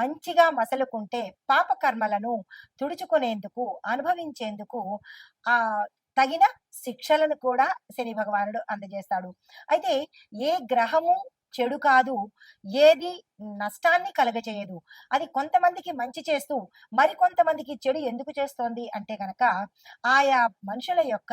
మంచిగా మసలుకుంటే పాప కర్మలను తుడుచుకునేందుకు అనుభవించేందుకు ఆ తగిన శిక్షలను కూడా శని భగవానుడు అందజేస్తాడు. అయితే ఏ గ్రహము చెడు కాదు ఏది నష్టాన్ని కలగచేయదు అది కొంతమందికి మంచి చేస్తూ మరి కొంతమందికి చెడు ఎందుకు చేస్తోంది అంటే గనక ఆయా మనుషుల యొక్క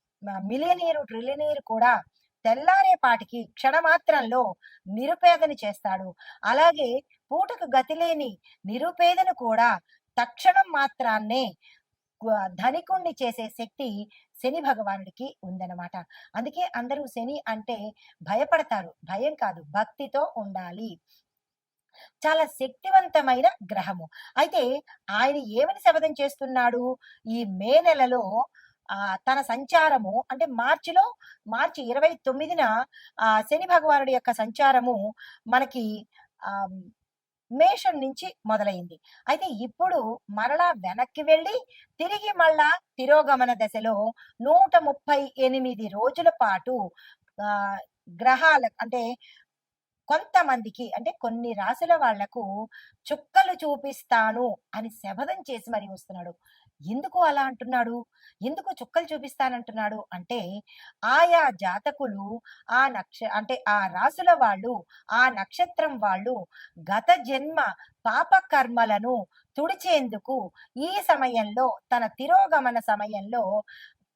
మిలియనీరు ట్రిలియనీరు కూడా తెల్లారేపాటికి క్షణమాత్రంలో నిరుపేదని చేస్తాడు. అలాగే పూటకు గతిలేని నిరుపేదను కూడా తక్షణం మాత్రాన్నే ధనికుణ్ణి చేసే శక్తి శని భగవానుడికి ఉందన్నమాట. అందుకే అందరూ శని అంటే భయపడతారు. భయం కాదు భక్తితో ఉండాలి. చాలా శక్తివంతమైన గ్రహము. అయితే ఆయన ఏమని శపథం చేస్తున్నాడు? ఈ మే నెలలో తన సంచారము అంటే మార్చిలో మార్చి ఇరవై తొమ్మిదిన ఆ శని భగవానుడి యొక్క సంచారము మనకి ఆ మేషం నుంచి మొదలైంది. అయితే ఇప్పుడు మరలా వెనక్కి వెళ్ళి తిరిగి మళ్ళా తిరోగమన దశలో నూట ముప్పై ఎనిమిది రోజుల పాటు ఆ గ్రహాల అంటే కొంతమందికి అంటే కొన్ని రాసుల వాళ్ళకు చుక్కలు చూపిస్తాను అని శపథం చేసి మరి వస్తున్నాడు. ఎందుకు అలా అంటున్నాడు? ఎందుకు చుక్కలు చూపిస్తానంటున్నాడు? అంటే ఆయా జాతకులు ఆ నక్ష అంటే ఆ రాసుల వాళ్ళు ఆ నక్షత్రం వాళ్ళు గత జన్మ పాప కర్మలను తుడిచేందుకు ఈ సమయంలో తన తిరోగమన సమయంలో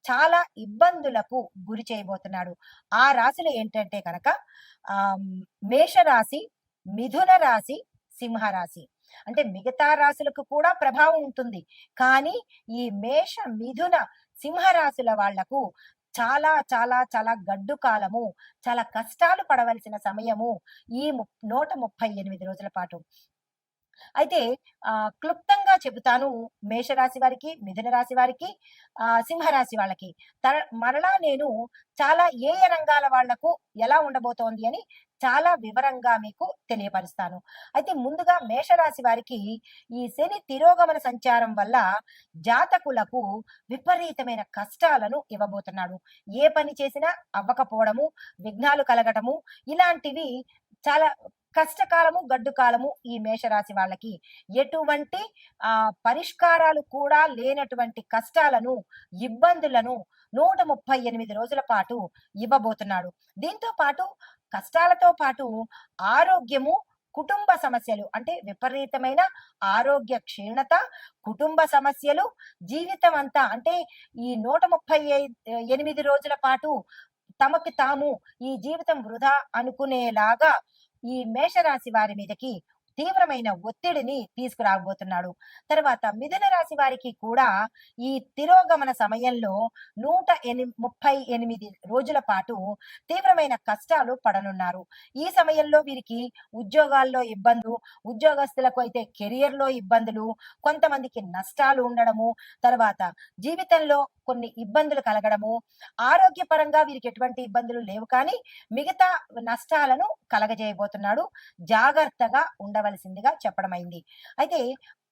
చాలా ఇబ్బందులకు గురి చేయబోతున్నాడు. ఆ రాశులు ఏంటంటే కనుక ఆ మేషరాశి మిథున రాశి సింహరాశి. అంటే మిగతా రాశులకు కూడా ప్రభావం ఉంటుంది. కానీ ఈ మేష మిథున సింహరాశుల వాళ్ళకు చాలా చాలా చాలా గడ్డు కాలము చాలా కష్టాలు పడవలసిన సమయము ఈ ము- నూట ముప్పై ఎనిమిది రోజుల పాటు. అయితే ఆ క్లుప్తంగా చెబుతాను మేషరాశి వారికి మిథున రాశి వారికి ఆ సింహరాశి వాళ్ళకి. తర- మరలా నేను చాలా ఏ ఏ రంగాల వాళ్ళకు ఎలా ఉండబోతోంది అని చాలా వివరంగా మీకు తెలియపరుస్తాను. అయితే ముందుగా మేషరాశి వారికి ఈ శని తిరోగమన సంచారం వల్ల జాతకులకు విపరీతమైన కష్టాలను ఇవ్వబోతున్నాడు. ఏ పని చేసినా అవ్వకపోవడము విఘ్నాలు కలగటము ఇలాంటివి చాలా కష్టకాలము గడ్డు కాలము ఈ మేషరాశి వాళ్ళకి. ఎటువంటి ఆ పరిష్కారాలు కూడా లేనటువంటి కష్టాలను ఇబ్బందులను నూట ముప్పై ఎనిమిది రోజుల పాటు ఇవ్వబోతున్నాడు. దీంతో పాటు కష్టాలతో పాటు ఆరోగ్యము కుటుంబ సమస్యలు అంటే విపరీతమైన ఆరోగ్య క్షీణత కుటుంబ సమస్యలు జీవితం అంతా అంటే ఈ నూట ముప్పై ఎనిమిది రోజుల పాటు తమకి తాము ఈ జీవితం వృధా అనుకునేలాగా ఈ మేషరాశి వారి మీదకి తీవ్రమైన ఒత్తిడిని తీసుకురాబోతున్నాడు. తర్వాత మిథున రాశి వారికి కూడా ఈ తిరోగమన సమయంలో నూట ఎని ముప్పై ఎనిమిది రోజుల పాటు తీవ్రమైన కష్టాలు పడనున్నారు. ఈ సమయంలో వీరికి ఉద్యోగాల్లో ఇబ్బందులు ఉద్యోగస్తులకు అయితే కెరియర్లో ఇబ్బందులు కొంతమందికి నష్టాలు ఉండడము తర్వాత జీవితంలో కొన్ని ఇబ్బందులు కలగడము ఆరోగ్యపరంగా వీరికి ఎటువంటి ఇబ్బందులు లేవు. కానీ మిగతా నష్టాలను కలగజేయబోతున్నాడు. జాగ్రత్తగా ఉండవలసిందిగా చెప్పడమైంది. అయితే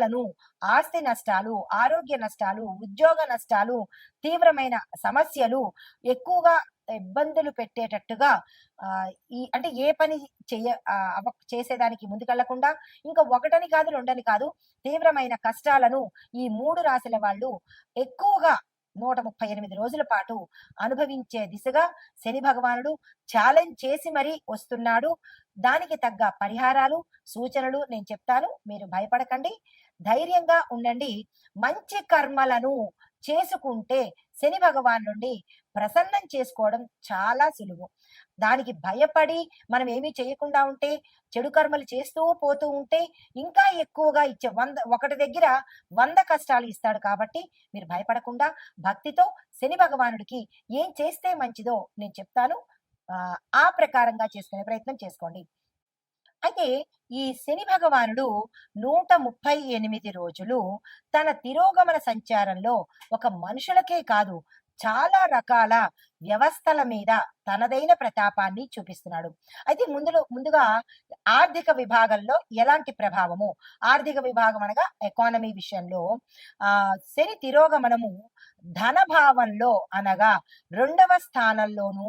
నష్టాలను ఆస్తి నష్టాలు ఆరోగ్య నష్టాలు ఉద్యోగ నష్టాలు తీవ్రమైన సమస్యలు ఎక్కువగా ఇబ్బందులు పెట్టేటట్టుగా ఈ అంటే ఏ పని చేయ అవ- చేసేదానికి ముందుకెళ్ళకుండా ఇంకా ఒకటని కాదు రెండని కాదు తీవ్రమైన కష్టాలను ఈ మూడు రాశుల వాళ్ళు ఎక్కువగా నూట ముప్పై ఎనిమిది రోజుల పాటు అనుభవించే దిశగా శని భగవానుడు ఛాలెంజ్ చేసి మరీ వస్తున్నాడు. దానికి తగ్గ పరిహారాలు సూచనలు నేను చెప్తాను. మీరు భయపడకండి. ధైర్యంగా ఉండండి. మంచి కర్మలను చేసుకుంటే శని భగవాన్ నుండి ప్రసన్నం చేసుకోవడం చాలా సులువు. దానికి భయపడి మనం ఏమీ చేయకుండా ఉంటే చెడు కర్మలు చేస్తూ పోతూ ఉంటే ఇంకా ఎక్కువగా ఇచ్చే వంద ఒకటి దగ్గర వంద కష్టాలు ఇస్తాడు కాబట్టి మీరు భయపడకుండా భక్తితో శని భగవానుడికి ఏం చేస్తే మంచిదో నేను చెప్తాను. ఆ, ఆ ప్రకారంగా చేసుకునే ప్రయత్నం చేసుకోండి. అయితే ఈ శని భగవానుడు నూట ముప్పై ఎనిమిది రోజులు తన తిరోగమన సంచారంలో ఒక మనుషులకే కాదు చాలా రకాల వ్యవస్థల మీద తనదైన ప్రతాపాన్ని చూపిస్తున్నాడు. అయితే ముందులో ముందుగా ఆర్థిక విభాగంలో ఎలాంటి ప్రభావము? ఆర్థిక విభాగం అనగా ఎకానమీ విషయంలో ఆ శని తిరోగమనము ధన భావంలో అనగా రెండవ స్థానంలోనూ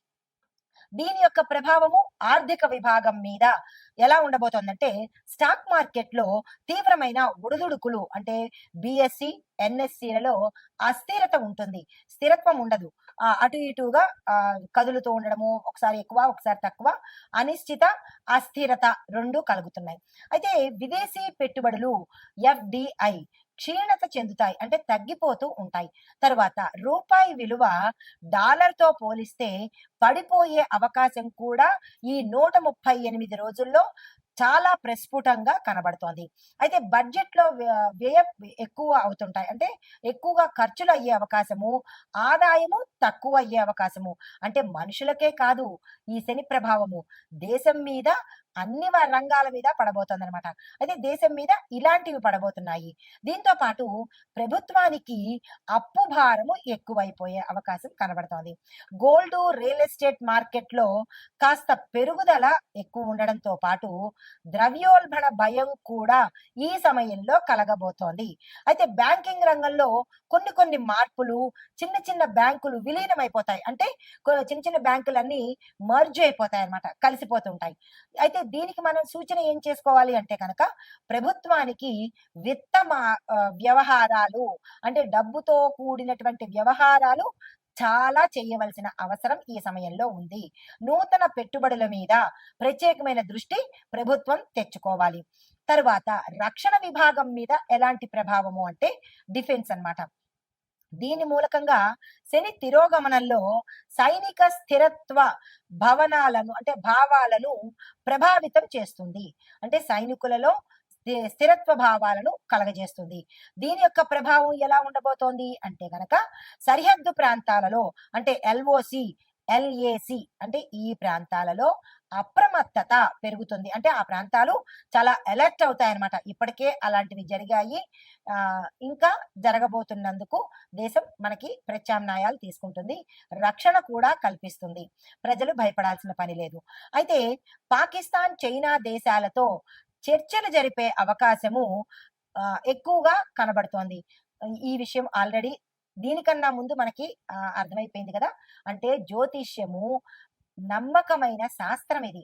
దీని యొక్క ప్రభావము ఆర్థిక విభాగం మీద ఎలా ఉండబోతోందంటే స్టాక్ మార్కెట్లో తీవ్రమైన ఒడిదుడుకులు అంటే బిఎస్సి ఎన్ఎస్సిలలో అస్థిరత ఉంటుంది స్థిరత్వం ఉండదు. ఆ, అటు ఇటుగా కదులుతూ ఉండడము ఒకసారి ఎక్కువ ఒకసారి తక్కువ అనిశ్చిత అస్థిరత రెండు కలుగుతున్నాయి. అయితే విదేశీ పెట్టుబడులు ఎఫ్డిఐ క్షీణత చెందుతాయి అంటే తగ్గిపోతూ ఉంటాయి. తర్వాత రూపాయి విలువ డాలర్తో పోలిస్తే పడిపోయే అవకాశం కూడా ఈ నూట ముప్పై ఎనిమిది రోజుల్లో చాలా ప్రస్ఫుటంగా కనబడుతోంది. అయితే బడ్జెట్లో వ్యయ ఎక్కువ అవుతుంటాయి. అంటే ఎక్కువగా ఖర్చులు అయ్యే అవకాశము ఆదాయము తక్కువ అయ్యే అవకాశము. అంటే మనుషులకే కాదు ఈ శని ప్రభావము. దేశం మీద అన్ని రంగాల మీద పడబోతుంది అనమాట అయితే దేశం మీద ఇలాంటివి పడబోతున్నాయి. దీంతో పాటు ప్రభుత్వానికి అప్పు భారము ఎక్కువైపోయే అవకాశం కనబడుతోంది. గోల్డ్ రియల్ ఎస్టేట్ మార్కెట్లో కాస్త పెరుగుదల ఎక్కువ ఉండడంతో పాటు ద్రవ్యోల్బణ భయం కూడా ఈ సమయంలో కలగబోతోంది. అయితే బ్యాంకింగ్ రంగంలో కొన్ని కొన్ని మార్పులు చిన్న చిన్న బ్యాంకులు విలీనమైపోతాయి. అంటే చిన్న చిన్న బ్యాంకులన్నీ మర్జ్ అయిపోతాయి అన్నమాట కలిసిపోతుంటాయి. అయితే దీనికి మనం సూచన ఏం చేసుకోవాలి అంటే కనుక ప్రభుత్వానికి విత్త వ్యవహారాలు అంటే డబ్బుతో కూడినటువంటి వ్యవహారాలు చాలా చేయవలసిన అవసరం ఈ సమయంలో ఉంది. నూతన పెట్టుబడుల మీద ప్రత్యేకమైన దృష్టి ప్రభుత్వం తెచ్చుకోవాలి. తర్వాత రక్షణ విభాగం మీద ఎలాంటి ప్రభావము అంటే డిఫెన్స్ అన్నమాట. దీని మూలకంగా శని తిరోగమనంలో సైనిక స్థిరత్వ భవనాలను అంటే భావాలను ప్రభావితం చేస్తుంది. అంటే సైనికులలో స్థిరత్వ భావాలను కలగజేస్తుంది. దీని యొక్క ప్రభావం ఎలా ఉండబోతోంది అంటే గనక సరిహద్దు ప్రాంతాలలో అంటే ఎల్ఓసి ఎల్ఏసి అంటే ఈ ప్రాంతాలలో అప్రమత్తత పెరుగుతుంది. అంటే ఆ ప్రాంతాలు చాలా అలర్ట్ అవుతాయి అన్నమాట ఇప్పటికే అలాంటివి జరిగాయి. ఆ, ఇంకా జరగబోతున్నందుకు దేశం మనకి ప్రత్యామ్నాయాలు తీసుకుంటుంది. రక్షణ కూడా కల్పిస్తుంది. ప్రజలు భయపడాల్సిన పని లేదు. అయితే పాకిస్తాన్ చైనా దేశాలతో చర్చలు జరిపే అవకాశము ఎక్కువగా కనబడుతోంది. ఈ విషయం ఆల్రెడీ దీనికన్నా ముందు మనకి అర్థమైపోయింది కదా? అంటే జ్యోతిష్యము నమ్మకమైన శాస్త్రం ఇది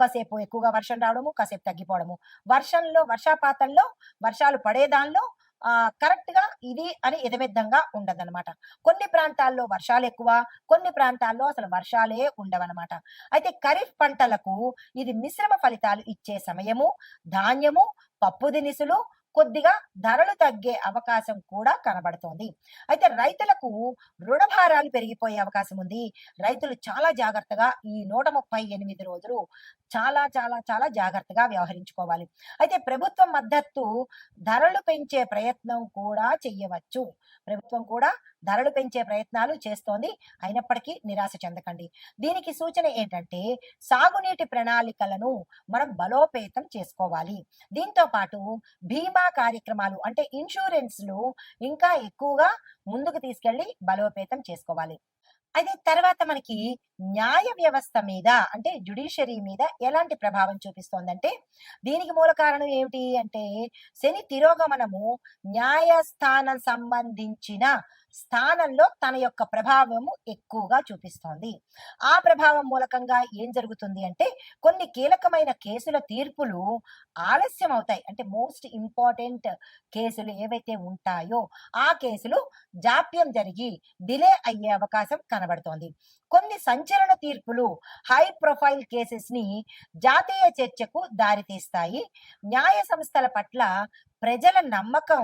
కాసేపు ఎక్కువగా వర్షం రావడము కాసేపు తగ్గిపోవడము. వర్షంలో వర్షపాతంలో వర్షాలు పడేదానిలో ఆ కరెక్ట్గా ఇది అని ఎదవిధంగా ఉండదన్నమాట. కొన్ని ప్రాంతాల్లో వర్షాలు ఎక్కువ కొన్ని ప్రాంతాల్లో అసలు వర్షాలే ఉండవన్నమాట. అయితే ఖరీఫ్ పంటలకు ఇది మిశ్రమ ఫలితాలు ఇచ్చే సమయము ధాన్యము పప్పు దినుసులు కొద్దిగా ధరలు తగ్గే అవకాశం కూడా కనబడుతోంది. అయితే రైతులకు రుణభారాలు పెరిగిపోయే అవకాశం ఉంది. రైతులు చాలా జాగ్రత్తగా ఈ నూట ముప్పై ఎనిమిది రోజులు చాలా చాలా చాలా జాగ్రత్తగా వ్యవహరించుకోవాలి. అయితే ప్రభుత్వం మద్దతు ధరలు పెంచే ప్రయత్నం కూడా చెయ్యవచ్చు. ప్రభుత్వం కూడా ధరలు పెంచే ప్రయత్నాలు చేస్తోంది. అయినప్పటికీ నిరాశ చెందకండి. దీనికి సూచన ఏంటంటే సాగునీటి ప్రణాళికలను మనం బలోపేతం చేసుకోవాలి. దీంతో పాటు బీమా కార్యక్రమాలు అంటే ఇన్సూరెన్స్లు ఇంకా ఎక్కువగా ముందుకు తీసుకెళ్ళి బలోపేతం చేసుకోవాలి. అయితే తర్వాత మనకి న్యాయ వ్యవస్థ మీద అంటే జుడిషియరీ మీద ఎలాంటి ప్రభావం చూపిస్తోందంటే దీనికి మూల కారణం ఏమిటి అంటే శని తిరోగమనము న్యాయస్థానం సంబంధించిన స్థానంలో తన యొక్క ప్రభావము ఎక్కువగా చూపిస్తోంది. ఆ ప్రభావం మూలకంగా ఏం జరుగుతుంది అంటే కొన్ని కీలకమైన కేసుల తీర్పులు ఆలస్యం అవుతాయి. అంటే మోస్ట్ ఇంపార్టెంట్ కేసులు ఏవైతే ఉంటాయో ఆ కేసులు జాప్యం జరిగి డిలే అయ్యే అవకాశం కనబడుతోంది. కొన్ని సంచలన తీర్పులు హై ప్రొఫైల్ కేసెస్ని జాతీయ చర్చకు దారితీస్తాయి. న్యాయ సంస్థల పట్ల ప్రజల నమ్మకం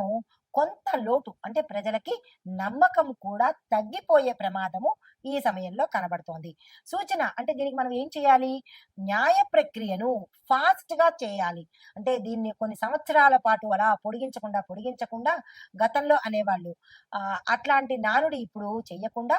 కొంత లోటు అంటే ప్రజలకి నమ్మకం కూడా తగ్గిపోయే ప్రమాదము ఈ సమయంలో కనబడుతోంది. సూచన అంటే దీనికి మనం ఏం చేయాలి? న్యాయ ప్రక్రియను ఫాస్ట్గా చేయాలి. అంటే దీన్ని కొన్ని సంవత్సరాల పాటు అలా పొడిగించకుండా పొడిగించకుండా గతంలో అనేవాళ్ళు ఆ అట్లాంటి నానుడి ఇప్పుడు చెయ్యకుండా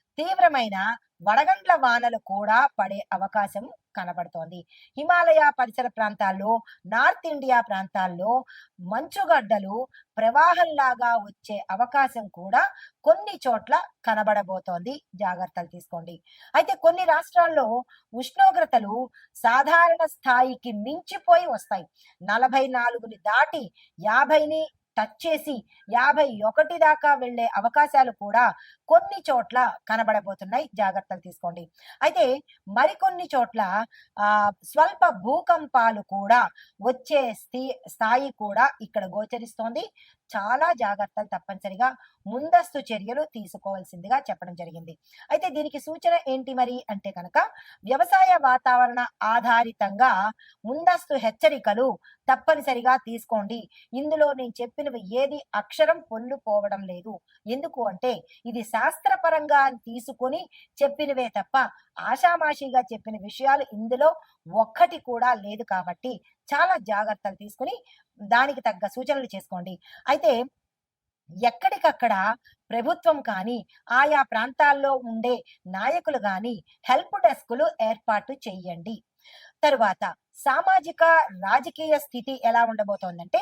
తీవ్రమైన వడగండ్ల వానలు కూడా పడే అవకాశం కనబడుతోంది. హిమాలయ పరిసర ప్రాంతాల్లో నార్త్ ఇండియా ప్రాంతాల్లో మంచుగడ్డలు ప్రవాహంలాగా వచ్చే అవకాశం కూడా కొన్ని చోట్ల కనబడబోతోంది. జాగ్రత్తలు తీసుకోండి. అయితే కొన్ని రాష్ట్రాల్లో ఉష్ణోగ్రతలు సాధారణ స్థాయికి మించిపోయి వస్తాయి. నలభై నాలుగుని దాటి యాభైని టచ్ చేసి యాభై ఒకటి దాకా వెళ్ళే అవకాశాలు కూడా కొన్ని చోట్ల కనబడబోతున్నాయి. జాగ్రత్తలు తీసుకోండి. అయితే మరికొన్ని చోట్ల ఆ స్వల్ప భూకంపాలు కూడా వచ్చే స్థి- స్థాయి కూడా ఇక్కడ గోచరిస్తోంది. చాలా జాగ్రత్తలు తప్పనిసరిగా ముందస్తు చర్యలు తీసుకోవాల్సిందిగా చెప్పడం జరిగింది. అయితే దీనికి సూచన ఏంటి మరి అంటే కనుక వ్యవసాయ వాతావరణ ఆధారితంగా ముందస్తు హెచ్చరికలు తప్పనిసరిగా తీసుకోండి. ఇందులో నేను చెప్పినవి ఏది అక్షరం పొల్లు పోవడం లేదు. ఎందుకు అంటే ఇది శాస్త్రపరంగా తీసుకొని చెప్పినవే తప్ప ఆషామాషిగా చెప్పిన విషయాలు ఇందులో ఒక్కటి కూడా లేదు కాబట్టి చాలా జాగ్రత్తలు తీసుకుని దానికి తగ్గ సూచనలు చేసుకోండి. అయితే ఎక్కడికక్కడ ప్రభుత్వం కానీ ఆయా ప్రాంతాల్లో ఉండే నాయకులు కానీ హెల్ప్ డెస్కులు ఏర్పాటు చేయండి. తరువాత సామాజిక రాజకీయ స్థితి ఎలా ఉండబోతోందంటే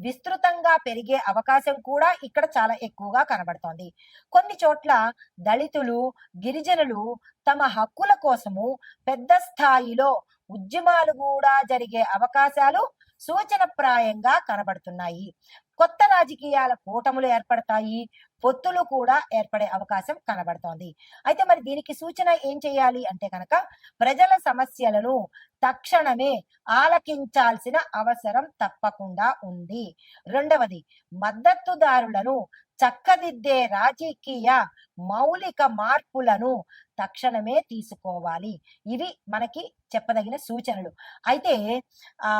విస్తృతంగా పెరిగే అవకాశం కూడా ఇక్కడ చాలా ఎక్కువగా కనబడుతోంది. కొన్ని చోట్ల దళితులు గిరిజనులు తమ హక్కుల కోసము పెద్ద స్థాయిలో ఉద్యమాలు కూడా జరిగే అవకాశాలు సూచనప్రాయంగా కనబడుతున్నాయి. కొత్త రాజకీయాల కూటములు ఏర్పడతాయి. పొత్తులు కూడా ఏర్పడే అవకాశం కనబడుతోంది. అయితే మరి దీనికి సూచన ఏం చేయాలి అంటే కనుక ప్రజల సమస్యలను తక్షణమే ఆలకించాల్సిన అవసరం తప్పకుండా ఉంది. రెండవది మద్దతుదారులను చక్కదిద్దే రాజకీయ మౌలిక మార్పులను తక్షణమే తీసుకోవాలి. ఇవి మనకి చెప్పదగిన సూచనలు. అయితే ఆ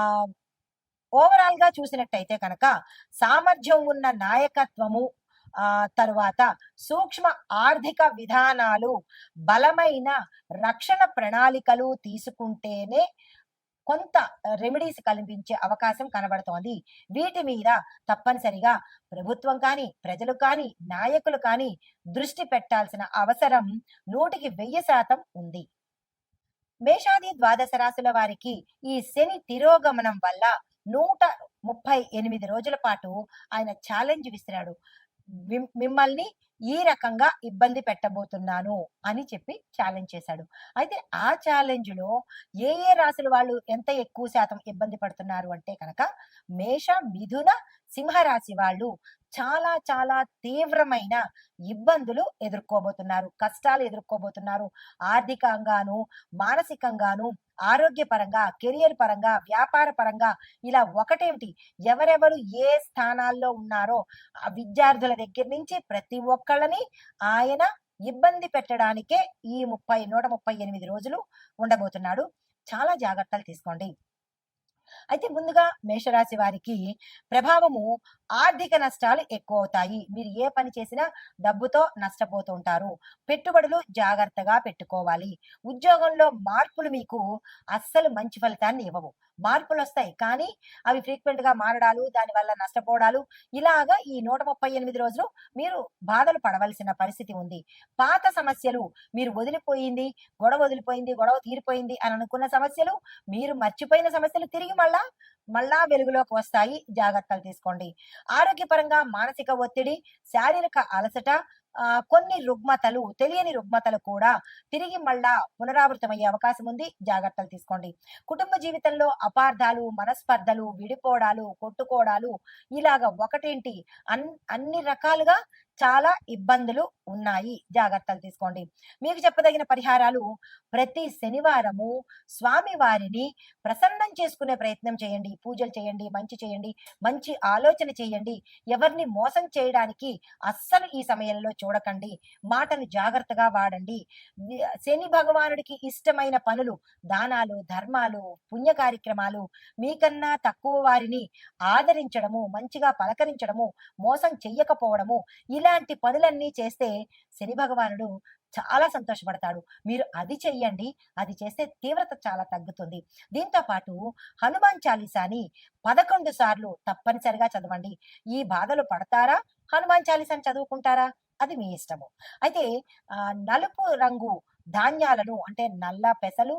ఓవరాల్గా చూసినట్టయితే కనుక సామర్థ్యం ఉన్న నాయకత్వము ఆ తరువాత సూక్ష్మ ఆర్థిక విధానాలు బలమైన రక్షణ ప్రణాళికలు తీసుకుంటేనే కొంత రెమెడీస్ కల్పించే అవకాశం కనబడుతోంది. వీటి మీద తప్పనిసరిగా ప్రభుత్వం కానీ ప్రజలు కానీ నాయకులు కానీ దృష్టి పెట్టాల్సిన అవసరం నూటికి వెయ్యి శాతం ఉంది. మేషాది ద్వాదశ రాశుల వారికి ఈ శని తిరోగమనం వల్ల నూట ముప్పై ఎనిమిది రోజుల పాటు ఆయన ఛాలెంజ్ విసిరాడు. మిమ్మల్ని ఈ రకంగా ఇబ్బంది పెట్టబోతున్నాను అని చెప్పి ఛాలెంజ్ చేశాడు. అయితే ఆ ఛాలెంజ్లో ఏ ఏ రాశుల వాళ్ళు ఎంత ఎక్కువ శాతం ఇబ్బంది పడుతున్నారు అంటే కనుక మేష మిథున సింహరాశి వాళ్ళు చాలా చాలా తీవ్రమైన ఇబ్బందులు ఎదుర్కోబోతున్నారు. కష్టాలు ఎదుర్కోబోతున్నారు. ఆర్థికంగాను మానసికంగాను ఆరోగ్యపరంగా కెరియర్ పరంగా వ్యాపార పరంగా ఇలా ఒకటేమిటి? ఎవరెవరు ఏ స్థానాల్లో ఉన్నారో ఆ విద్యార్థుల దగ్గర నుంచి ప్రతి ఒక్కళ్ళని ఆయన ఇబ్బంది పెట్టడానికే ఈ ముప్పై నూట ముప్పై ఎనిమిది రోజులు ఉండబోతున్నాడు. చాలా జాగ్రత్తలు తీసుకోండి. అయితే ముందుగా మేషరాశి వారికి ప్రభావము ఆర్థిక నష్టాలు ఎక్కువ అవుతాయి మీరు ఏ పని చేసినా డబ్బుతో నష్టపోతూ ఉంటారు పెట్టుబడులు జాగ్రత్తగా పెట్టుకోవాలి. ఉద్యోగంలో మార్పులు మీకు అస్సలు మంచి ఫలితాన్ని ఇవ్వవు. మార్పులు వస్తాయి కానీ అవి ఫ్రీక్వెంట్గా మారడాలు దాని వల్ల నష్టపోవడాలు ఇలాగా ఈ నూట ముప్పై ఎనిమిది రోజులు మీరు బాధలు పడవలసిన పరిస్థితి ఉంది. పాత సమస్యలు మీరు వదిలిపోయింది గొడవ వదిలిపోయింది గొడవ తీరిపోయింది అని అనుకున్న సమస్యలు మీరు మర్చిపోయిన సమస్యలు తిరిగి మళ్ళా మళ్ళా వెలుగులోకి వస్తాయి. జాగ్రత్తలు తీసుకోండి. ఆరోగ్యపరంగా మానసిక ఒత్తిడి శారీరక అలసట కొన్ని రుగ్మతలు తెలియని రుగ్మతలు కూడా తిరిగి మళ్ళా పునరావృతమయ్యే అవకాశం ఉంది. జాగ్రత్తలు తీసుకోండి. కుటుంబ జీవితంలో అపార్థాలు మనస్పర్ధలు విడిపోవడాలు కొట్టుకోవడాలు ఇలాగ ఒకటేంటి? అన్ అన్ని రకాలుగా చాలా ఇబ్బందులు ఉన్నాయి. జాగ్రత్తలు తీసుకోండి. మీకు చెప్పదగిన పరిహారాలు ప్రతి శనివారము స్వామి వారిని ప్రసన్నం చేసుకునే ప్రయత్నం చేయండి. పూజలు చేయండి మంచి చేయండి మంచి ఆలోచన చేయండి. ఎవరిని మోసం చేయడానికి అస్సలు ఈ సమయంలో చూడకండి. మాటను జాగ్రత్తగా వాడండి. శని భగవానుడికి ఇష్టమైన పనులు దానాలు ధర్మాలు పుణ్య కార్యక్రమాలు మీకన్నా తక్కువ వారిని ఆదరించడము మంచిగా పలకరించడము మోసం చెయ్యకపోవడము ఇలాంటి పనులన్నీ చేస్తే శని భగవానుడు చాలా సంతోషపడతాడు. మీరు అది చెయ్యండి. అది చేస్తే తీవ్రత చాలా తగ్గుతుంది. దీంతో పాటు హనుమాన్ చాలీసాని పదకొండు సార్లు తప్పనిసరిగా చదవండి. ఈ బాధలు పడతారా? హనుమాన్ చాలీసాని చదువుకుంటారా? అది మీ ఇష్టము. అయితే నలుపు రంగు ధాన్యాలను అంటే నల్ల పెసలు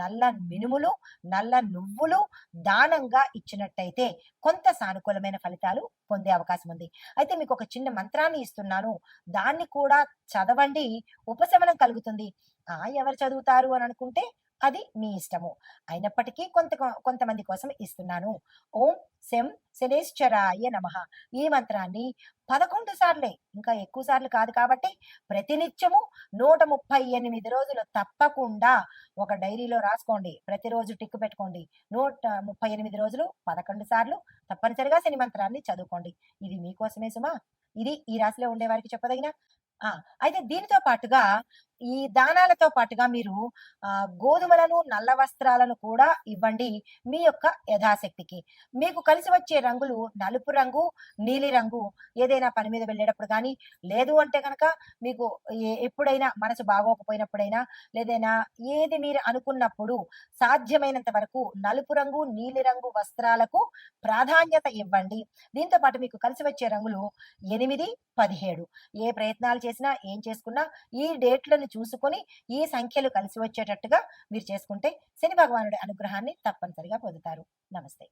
నల్ల మినుములు నల్ల నువ్వులు దానంగా ఇచ్చినట్టయితే కొంత సానుకూలమైన ఫలితాలు పొందే అవకాశం ఉంది. అయితే మీకు ఒక చిన్న మంత్రాన్ని ఇస్తున్నాను. దాన్ని కూడా చదవండి. ఉపశమనం కలుగుతుంది. ఆ ఎవరు చదువుతారు అని అనుకుంటే అది మీ ఇష్టము. అయినప్పటికీ కొంత కొంతమంది కోసం ఇస్తున్నాను. ఓం శం శనేశ్వరాయ నమ. ఈ మంత్రాన్ని పదకొండు సార్లే ఇంకా ఎక్కువ సార్లు కాదు కాబట్టి ప్రతినిత్యము నూట ముప్పై ఎనిమిది రోజులు తప్పకుండా ఒక డైరీలో రాసుకోండి. ప్రతిరోజు టిక్కు పెట్టుకోండి. నూట ముప్పై ఎనిమిది రోజులు పదకొండు సార్లు తప్పనిసరిగా శని మంత్రాన్ని చదువుకోండి. ఇది మీకోసమే సుమా. ఇది ఈ రాశిలో ఉండే వారికి చెప్పదగిన అయితే దీనితో పాటుగా ఈ దానాలతో పాటుగా మీరు గోధుమలను నల్ల వస్త్రాలను కూడా ఇవ్వండి మీ యొక్క యథాశక్తికి. మీకు కలిసి వచ్చే రంగులు నలుపు రంగు నీలి రంగు ఏదైనా పని మీద వెళ్ళేటప్పుడు కానీ లేదు అంటే కనుక మీకు ఏ- ఎప్పుడైనా మనసు బాగోకపోయినప్పుడైనా లేదైనా ఏది మీరు అనుకున్నప్పుడు సాధ్యమైనంత వరకు నలుపు రంగు నీలి రంగు వస్త్రాలకు ప్రాధాన్యత ఇవ్వండి. దీంతో పాటు మీకు కలిసి వచ్చే రంగులు ఎనిమిది పదిహేడు. ఏ ప్రయత్నాలు చేసినా ఏం చేసుకున్నా ఈ డేట్లను చూసుకొని ఈ సంఖ్యలు కలిసి వచ్చేటట్టుగా మీరు చేసుకుంటే శని భగవానుడి అనుగ్రహాన్ని తప్పనిసరిగా పొందుతారు. నమస్తే.